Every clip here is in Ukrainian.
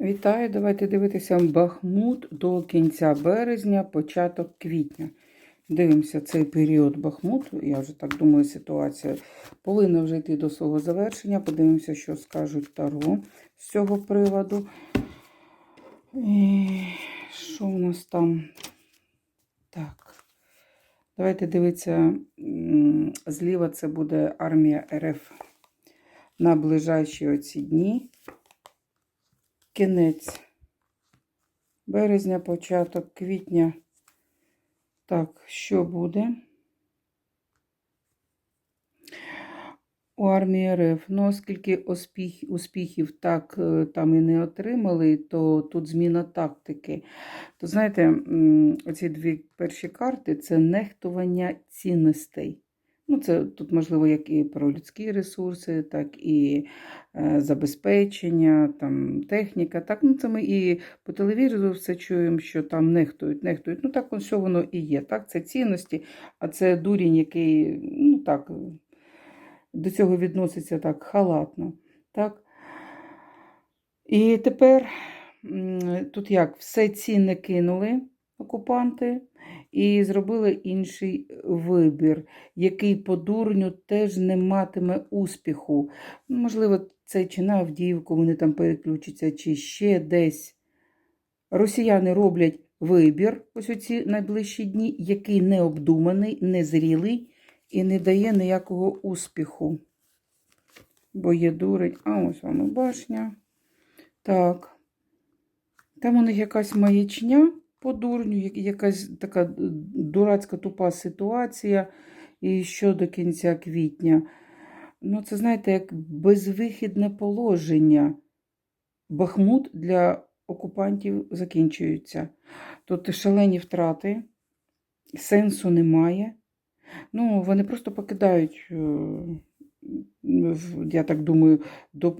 Вітаю! Давайте дивитися Бахмут до кінця березня, початок квітня. Дивимося цей період Бахмуту. Я вже так думаю, ситуація повинна вже йти до свого завершення. Подивимося, що скажуть Таро з цього приводу. І що у нас там? Так. Давайте дивитися, зліва це буде армія РФ на ближайші оці дні. Кінець березня, початок квітня. Так, що буде? У армії РФ. Ну, оскільки успіх, успіхів так е, там і не отримали, то тут зміна тактики. То знаєте, оці дві перші карти це нехтування цінностей. Ну, це тут можливо як і про людські ресурси, так і е, забезпечення, там техніка. Так, ну це ми і по телевізору все чуємо, що там нехтують, нехтують. Ну так все воно і є. Так, це цінності, а це дурінь, який ну так до цього відноситься так халатно. Так. І тепер тут як все цінне кинули окупанти і зробили інший вибір, який по дурню теж не матиме успіху. Можливо, це чи на Авдіївку вони там переключаться, чи ще десь. Росіяни роблять вибір ось у ці найближчі дні, який необдуманий, незрілий і не дає ніякого успіху. Бо є дурень. А ось воно башня. Так. Там у них якась маячня по дурню, якась така дурацька тупа ситуація. І що до кінця квітня. Ну, це, знаєте, як безвихідне положення. Бахмут для окупантів закінчується. Тут шалені втрати, сенсу немає. Ну, вони просто покидають, е, я так думаю,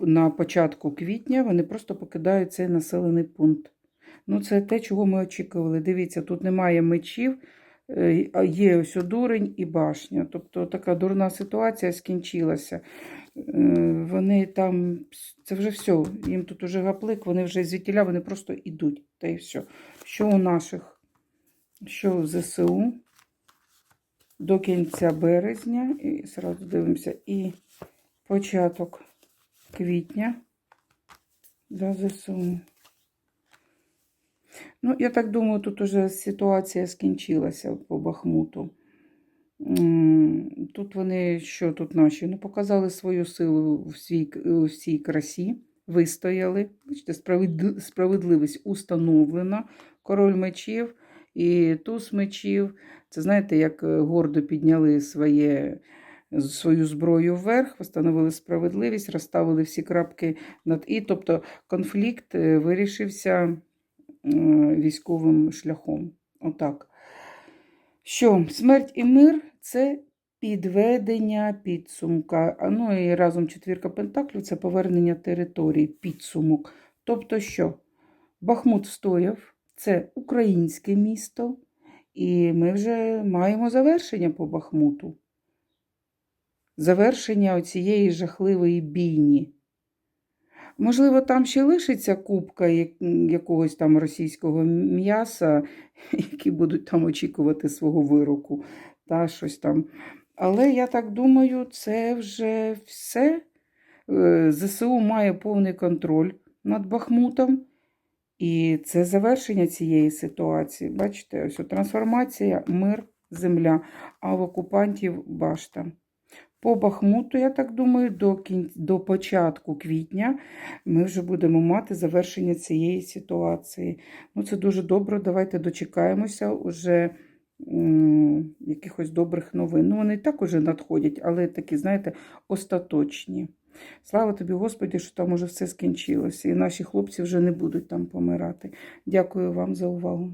на початку квітня вони просто покидають цей населений пункт. Ну, це те, чого ми очікували. Дивіться, тут немає мечів, е, є ось дурень і башня. Тобто така дурна ситуація скінчилася. Е, Вони там, це вже все, їм тут уже гаплик, вони вже звідтіля, вони просто йдуть. Та й все. Що у наших, що в ЗСУ до кінця березня, і зразу дивимося, і початок квітня за ЗСУ. Ну, я так думаю, тут уже ситуація скінчилася по Бахмуту. Тут вони, що тут наші? Ну, показали свою силу в всій, у всій красі, вистояли. Бачите, справедливість установлена. Король мечів і туз мечів. Це знаєте, як е, гордо підняли своє, свою зброю вверх, встановили справедливість, розставили всі крапки над і. Тобто конфлікт е, вирішився військовим шляхом. Отак. Що смерть і мир це підведення підсумка. А ну і разом четвірка пентаклів це повернення території, підсумок. Тобто, що Бахмут встояв, це українське місто, і ми вже маємо завершення по Бахмуту. Завершення цієї жахливої бійні. Можливо, там ще лишиться купка якогось там російського м'яса, які будуть там очікувати свого вироку та щось там. Але я так думаю, це вже все. Е, ЗСУ має повний контроль над Бахмутом. І це завершення цієї ситуації. Бачите, ось трансформація, мир, земля, а в окупантів башта. По Бахмуту, я так думаю, до, кін... до початку квітня ми вже будемо мати завершення цієї ситуації. Ну, це дуже добре. Давайте дочекаємося уже м, якихось добрих новин. Ну, вони і так уже надходять, але такі, знаєте, остаточні. Слава тобі, Господі, що там уже все скінчилося, і наші хлопці вже не будуть там помирати. Дякую вам за увагу.